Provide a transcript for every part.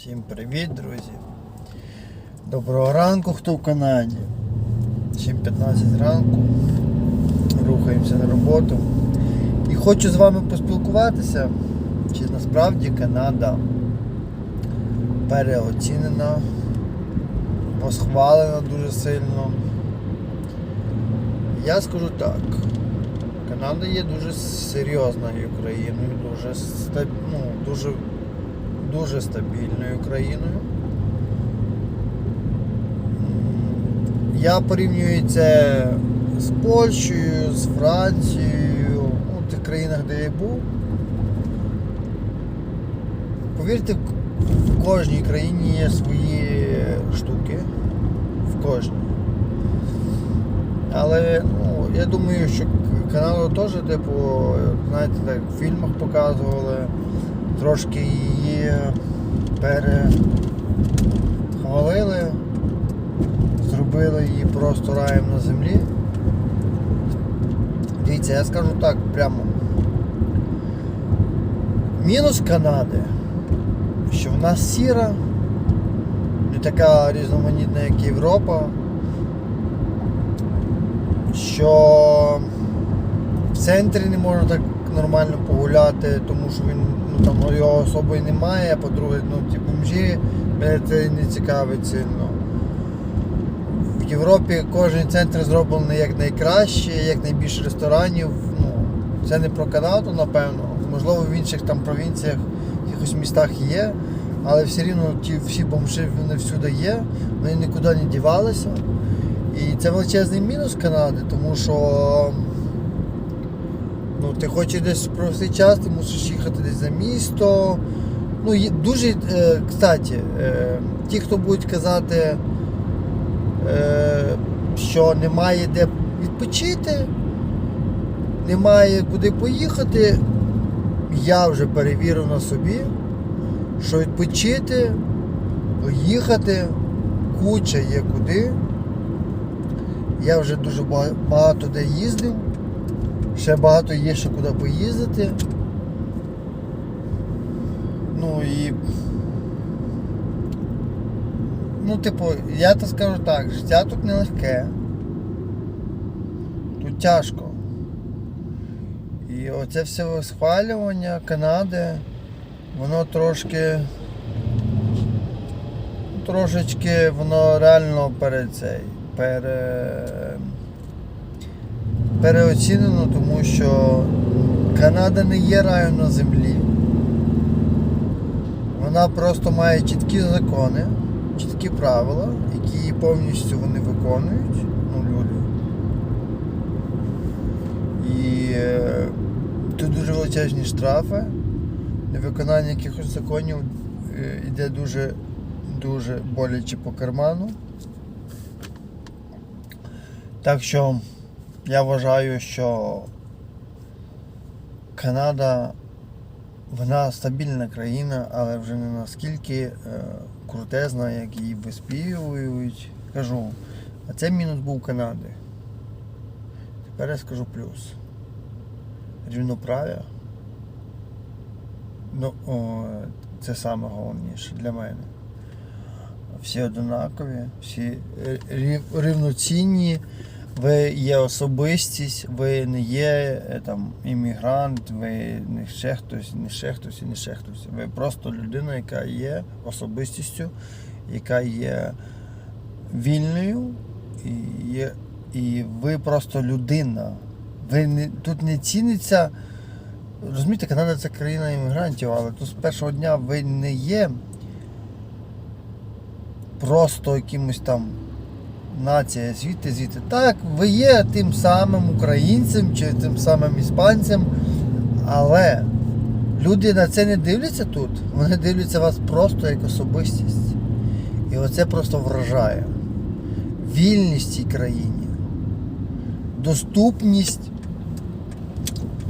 Всім привіт, друзі. Доброго ранку, хто в Канаді. 7.15 ранку. Рухаємося на роботу. І хочу з вами поспілкуватися, чи насправді Канада переоцінена, посхвалена дуже сильно. Я скажу так. Канада є дуже серйозною країною, дуже, ну, дуже дуже стабільною країною. Я порівнюю це з Польщею, з Францією, ну, в тих країнах, де я був. Повірте, в кожній країні є свої штуки. В кожній. Але ну, я думаю, що Канаду теж, типу, знаєте, так в фільмах показували трошки її перехвалили, зробили її просто раєм на землі. Дивіться, я скажу так прямо. Мінус Канади, що вона сіра, не така різноманітна, як Європа, що в центрі не можна так нормально погуляти, тому що він там його особою немає, по-друге, ну ті бомжі мене це не цікавить сильно. В Європі кожен центр зроблений як найкраще, як найбільше ресторанів. Ну, це не про Канаду, напевно. Можливо, в інших там провінціях, в якихось містах є, але все рівно ті всі бомжі вони всюди є, вони нікуди не дівалися. І це величезний мінус Канади, тому що ну, ти хочеш десь провести час, ти мусиш їхати десь за місто. Ну, є дуже, е, кстати, е, ті, хто будуть казати, е, що немає де відпочити, немає куди поїхати, я вже перевірив на собі, що відпочити, поїхати, куча є куди. Я вже дуже багато де їздив. Ще багато є ще куди поїздити. Ну і. Ну, типу, я то скажу так, життя тут нелегке. Тут тяжко. І оце все схвалювання Канади, воно трошки. Трошечки воно реально перед цей. Пере переоцінено, тому що Канада не є раєм на землі. Вона просто має чіткі закони, чіткі правила, які повністю вони виконують, ну, люди. І е, тут дуже величезні штрафи. Невиконання якихось законів е, йде дуже, дуже боляче по карману. Так що я вважаю, що Канада вона стабільна країна, але вже не наскільки е, крутезна, як її виспівують. Кажу, а це мінус був Канади. Тепер я скажу плюс. Рівноправ'я. Ну, о, це саме головніше для мене. Всі однакові, всі рів- рівноцінні ви є особистість, ви не є е, там іммігрант, ви не ще хтось, не ще хтось не ще хтось. Ви просто людина, яка є особистістю, яка є вільною, і, є, і ви просто людина. Ви не, тут не ціниться. Розумієте, Канада це країна іммігрантів, але тут з першого дня ви не є просто якимось там нація звідти, звідти. Так, ви є тим самим українцем чи тим самим іспанцем, але люди на це не дивляться тут. Вони дивляться вас просто як особистість. І оце просто вражає. Вільність цій країні, доступність.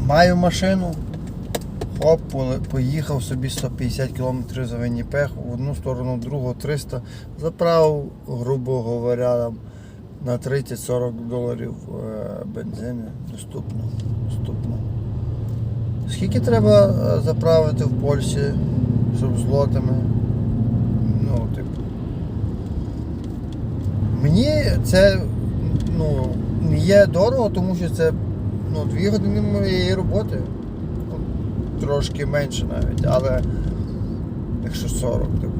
Маю машину. Оп, поїхав собі 150 км за Веніпех, в одну сторону, в другу 300 заправив, грубо говоря, там, на 30-40 доларів е, бензину доступно. доступно. Скільки треба е, заправити в Польщі, щоб злотами? Ну, типу. Мені це ну, є дорого, тому що це ну, 2 години моєї роботи. Трошки менше навіть, але якщо 40, типу,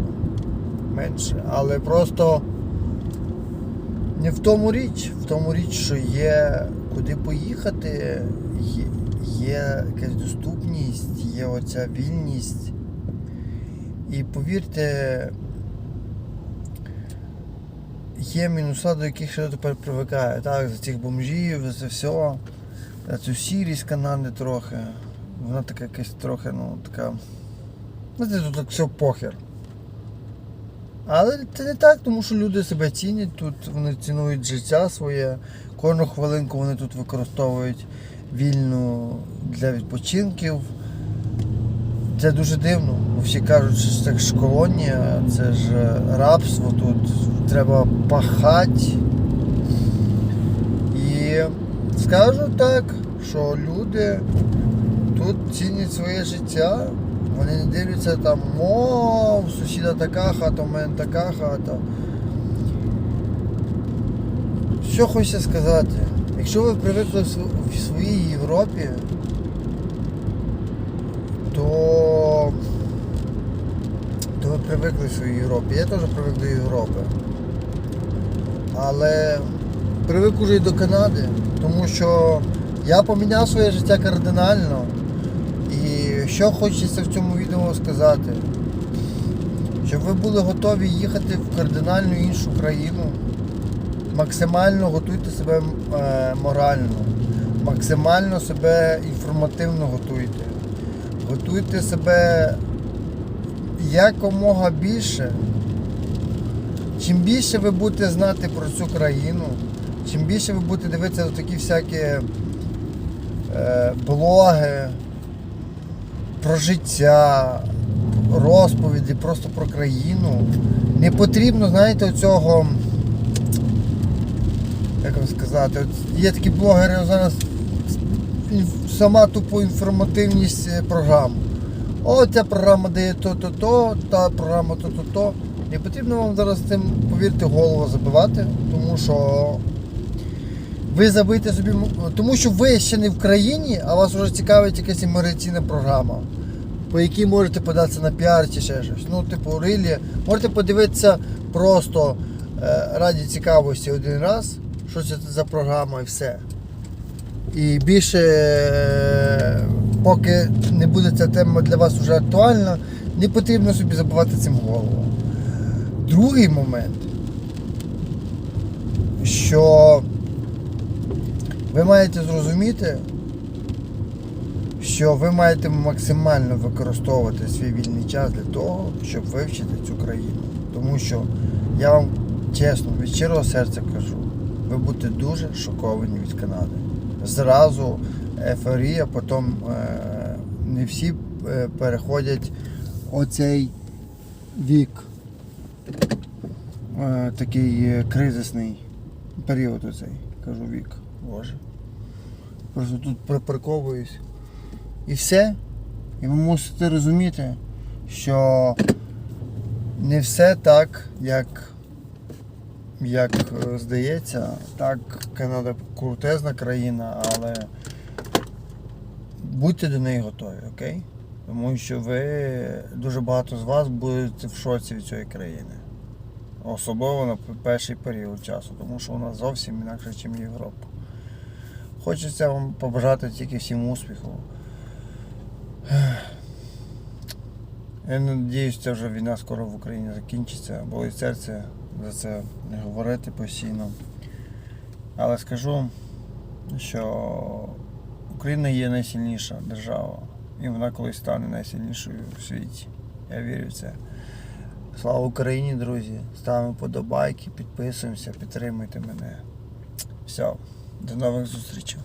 менше. Але просто не в тому річ, в тому річ, що є куди поїхати, є, є якась доступність, є оця вільність. І повірте, є мінуса, до яких ще тепер привикає. Так, за цих бомжів, за це все. За цю сірість Канади трохи. Вона така якась трохи, ну, така. Знаєте, тут так все похер. Але це не так, тому що люди себе цінять тут, вони цінують життя своє. Кожну хвилинку вони тут використовують вільну для відпочинків. Це дуже дивно. Всі кажуть, що це ж колонія, це ж рабство тут, треба пахати. І скажу так, що люди тут цінять своє життя. Вони не дивляться там, о, у сусіда така хата, у мене така хата. Що хочеться сказати? Якщо ви привикли в в своїй Європі, то, то ви привикли в своїй Європі. Я теж привик до Європи. Але привик уже і до Канади, тому що я поміняв своє життя кардинально. Що хочеться в цьому відео сказати, щоб ви були готові їхати в кардинально іншу країну, максимально готуйте себе е, морально, максимально себе інформативно готуйте. Готуйте себе якомога більше. Чим більше ви будете знати про цю країну, чим більше ви будете дивитися такі всякі е, блоги про життя, розповіді просто про країну. Не потрібно, знаєте, оцього. Як вам сказати, от є такі блогери зараз сама тупо інформативність е, програм. О, ця програма дає то-то-то, та програма то-то-то. Не потрібно вам зараз цим, повірте, голову забивати, тому що ви забите собі, тому що ви ще не в країні, а вас вже цікавить якась імміграційна програма, по якій можете податися на піар чи ще щось. Ну, типу, рилі, можете подивитися просто е, раді цікавості один раз, що це за програма і все. І більше, е, поки не буде ця тема для вас вже актуальна, не потрібно собі забивати цим голову. Другий момент, що ви маєте зрозуміти, що ви маєте максимально використовувати свій вільний час для того, щоб вивчити цю країну. Тому що я вам чесно, від щирого серця кажу, ви будете дуже шоковані від Канади. Зразу ефорія, потім е, не всі е, переходять оцей вік. Е, такий е, кризисний період оцей, кажу вік. Боже. Просто тут припарковуюсь. І все. І ви мусите розуміти, що не все так, як, як е, здається. Так, Канада крутезна країна, але будьте до неї готові, окей? Тому що ви дуже багато з вас будете в шоці від цієї країни. Особливо на перший період часу, тому що вона зовсім інакше, ніж Європа. Хочеться вам побажати тільки всім успіху. Я надіюсь, ця вже війна скоро в Україні закінчиться, болить серце за це не говорити постійно. Але скажу, що Україна є найсильніша держава, і вона колись стане найсильнішою в світі. Я вірю в це. Слава Україні, друзі! Ставимо подобайки, підписуємося, підтримуйте мене. Все, до нових зустрічей.